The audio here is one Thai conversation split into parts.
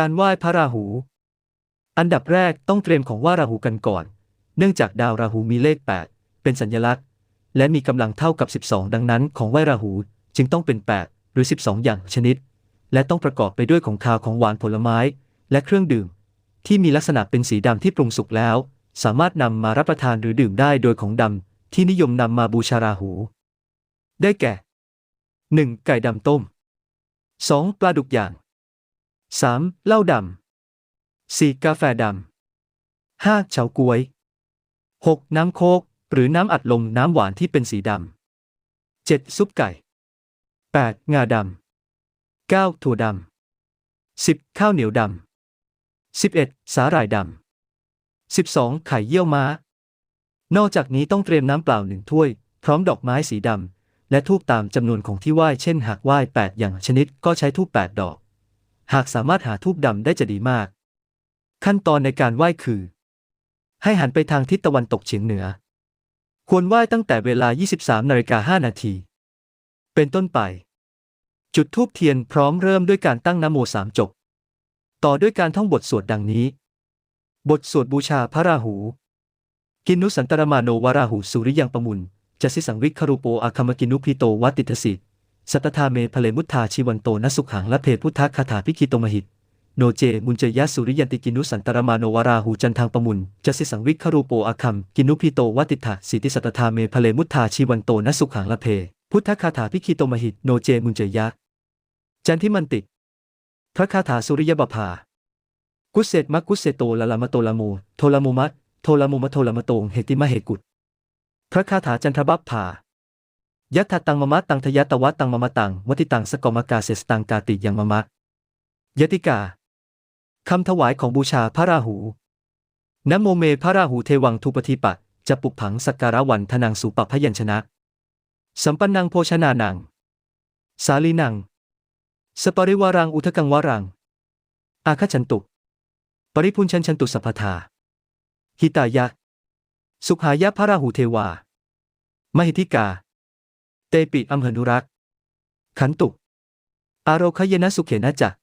การไหว้พระราหู อันดับแรกต้องเตรียมของไหวราหูกันก่อน เนื่องจากดาวราหูมีเลข 8 เป็นสัญลักษณ์ และมีกำลังเท่ากับ 12 ดังนั้น ของไหว้ราหูจึงต้องเป็น 8 หรือ 12 อย่างชนิด และต้องประกอบไปด้วยของคาวของหวานผลไม้ และเครื่องดื่ม ที่มีลักษณะเป็นสีดำที่ปรุงสุกแล้ว สามารถนำมารับประทานหรือดื่มได้โดยของดำที่นิยมนำมาบูชาราหู ได้แก่ 1. ไก่ดำต้ม 2. ปลาดุกอย่าง 3. เหล้าดำ 4. กาแฟดำ 5. เฉาก๊วย 6. น้ำโคก หรือน้ำอัดลมน้ำหวานที่เป็นสีดำ 7. ซุปไก่ 8. งาดำ 9. ถั่วดำ 10. ข้าวเหนียวดำ 11. สาหร่ายดำ 12. ไข่เยี่ยวม้า นอกจากนี้ต้องเตรียมน้ำเปล่าหนึ่งถ้วย พร้อมดอกไม้สีดำและทูบตามจำนวนของที่ไหว้เช่นหากไหว้8อย่างชนิดก็ใช้ทูบ8ดอก หากสามารถหาทูบดำได้จะดีมาก ขั้นตอนในการไหว้คือ ให้หันไปทางทิศตะวันตกเฉียงเหนือ ควรไหว้ตั้งแต่เวลา 23นาฬิกา5นาที เป็นต้นไป จุดทูบเทียนพร้อมเริ่มด้วยการตั้งนโมสามจบ ต่อด้วยการท่องบทสวดดังนี้ บทสวดบูชาพระราหู กินุสันตรมาโนวราหูสุริยังปมุนจะสิสังวิคารุโปอาคามกินุพิโตวัตติทสิ สัตตาเมพเลมุทธาชีวันโตนสุขังและเพพุทธคาถาพิคิโตมหิต โนเจ มุนเจยสุริยันติกินุสันตรมาโนวาราหูจันทางปมุนจะสิสังวิคารุโปอาคัมกินุพิโตวัติถาสิติสัตตาเมพเลมุทธาชีวันโตนสุขังและเพ พุทธคาถาพิคิโตมหิตโนเจมุนเจยะจันทิมันติพระคาถาสุริยบภากุเศตมักกุเศโตละละมะโตละโมโทละโมมัตโทละโมมะโทละมะโตงเหติมะเหกุตพระคาถาจันทบัพพา ยัตถตังมะมะตังทยตวะตังมะมะตังวติตังสกมกาเสสตังกาติยังมะมะยติกาคำถวายของบูชาพระราหูนโมเมพระราหูเทวังทุปฏิปัตจะปุกผังสักการะวันทนังสุปพยัญชนะ สัมปันนังโภชนานัง สาลีนัง สปริวารังอุทกังวารัง อาคชันตุ ปริพุนชันชันตุสัพพทาหิตายะ สุขายะพระราหูเทวามหิธิกา ตปิอัมหนุรักษ์ขันตุอารคยนสุเขนะจัก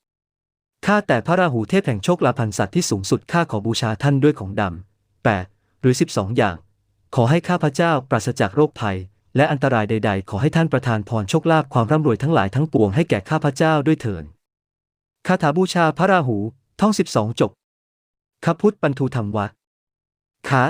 ข้าแต่พระราหูเทพแห่งโชคลาภันสัตว์ที่สูงสุดข้าขอบูชาท่านด้วยของดำแปดหรือ 12 อย่าง ขอให้ข้าพระเจ้าปราศจากโรคภัย และอันตรายใด ๆ ขอให้ท่านประทานพรโชคลาภความร่ำรวยทั้งหลายทั้งปวงให้แก่ข้าพระเจ้าด้วยเถิดคาถาบูชาพระราหูท่อง 12 จบขพุทธปันทูธรรมวัดขา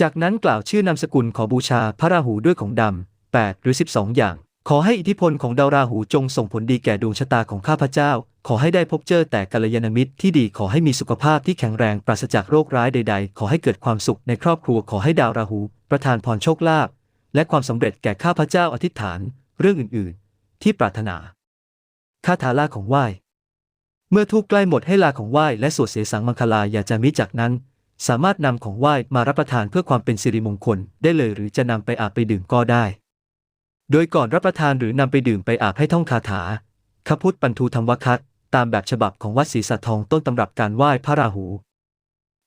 จากนั้นกล่าวชื่อนามสกุลขอบูชาพระราหูด้วยของดำ 8 หรือ 12 อย่าง ขอให้อิทธิพลของดาวราหูจงส่งผลดีแก่ดวงชะตาของข้าพเจ้า ขอให้ได้พบเจอแต่กัลยาณมิตรที่ดีขอให้มีสุขภาพที่แข็งแรงปราศจากโรคร้ายใด ๆ ขอให้เกิดความสุขในครอบครัวขอให้ดาวราหู ประทานพรโชคลาภและความสำเร็จแก่ข้าพเจ้าอธิษฐาน เรื่องอื่น ๆ ที่ปรารถนาคาถาลาของไหว้ เมื่อทูบใกล้หมดให้ลาของไหว้และสวดเสสังมังคลาอยาจะมิจากนั้น สามารถนำของไหว้มารับประทานเพื่อความเป็นสิริมงคลได้เลยหรือจะนำไปอาบไปดื่มก็ได้ โดยก่อนรับประทานหรือนำไปดื่มไปอาบให้ท่องคาถาขพุทธปันทูธรรมวคัตตามแบบฉบับของวัดศรีสัททองต้นตำรับการไหว้พระราหู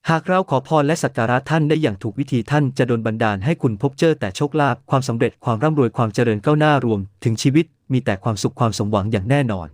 หากเราขอพรและสักการะท่านได้อย่างถูกวิธีท่านจะโดนบันดาลให้คุณพบเจอแต่โชคลาภความสำเร็จความร่ำรวยความเจริญก้าวหน้ารวม ถึงชีวิตมีแต่ความสุขความสมหวังอย่างแน่นอน